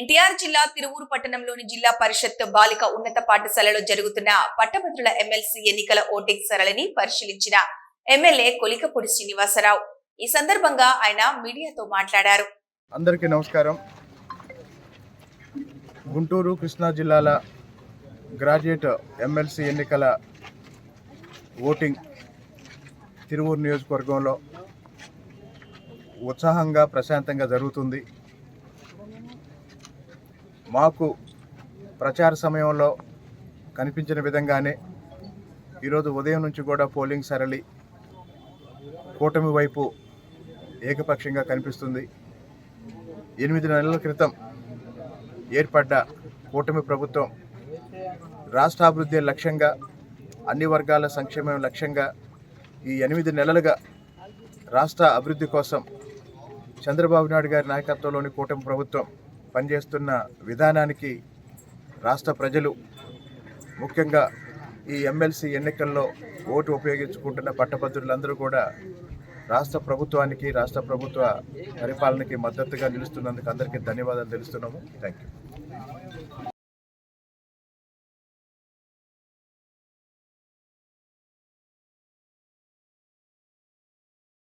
ఎన్టీఆర్ జిల్లా తిరువూరు పట్టణంలోని జిల్లా పరిషత్ బాలిక ఉన్నత పాఠశాలలో జరుగుతున్న పట్టభద్రుల ఎమ్మెల్సీ ఎన్నికల ఓటింగ్ సరళిని పరిశీలించిన ఎమ్మెల్యే కొలికపూడి శ్రీనివాసరావు. ఈ సందర్భంగా ఆయన మీడియాతో మాట్లాడారు. అందరికీ నమస్కారం. గుంటూరు కృష్ణా జిల్లాల గ్రాడ్యుయేట్ ఎమ్మెల్సీ ఎన్నికల ఓటింగ్ తిరువూరు నియోజకవర్గంలో ఉత్సాహంగా ప్రశాంతంగా జరుగుతుంది. మాకు ప్రచార సమయంలో కనిపించిన విధంగానే ఈరోజు ఉదయం నుంచి కూడా పోలింగ్ సరళి కూటమి వైపు ఏకపక్షంగా కనిపిస్తుంది. ఎనిమిది నెలల క్రితం ఏర్పడ్డ కూటమి ప్రభుత్వం రాష్ట్రాభివృద్ధి లక్ష్యంగా అన్ని వర్గాల సంక్షేమం లక్ష్యంగా ఈ ఎనిమిది నెలలుగా రాష్ట్ర అభివృద్ధి కోసం చంద్రబాబు నాయుడు గారి నాయకత్వంలోని కూటమి ప్రభుత్వం పనిచేస్తున్న విధానానికి రాష్ట్ర ప్రజలు ముఖ్యంగా ఈ ఎమ్మెల్సీ ఎన్నికల్లో ఓటు ఉపయోగించుకుంటున్న పట్టభద్రులందరూ కూడా రాష్ట్ర ప్రభుత్వానికి రాష్ట్ర ప్రభుత్వ పరిపాలనకి మద్దతుగా నిలుస్తున్నందుకు అందరికీ ధన్యవాదాలు తెలుస్తున్నాము. Thank you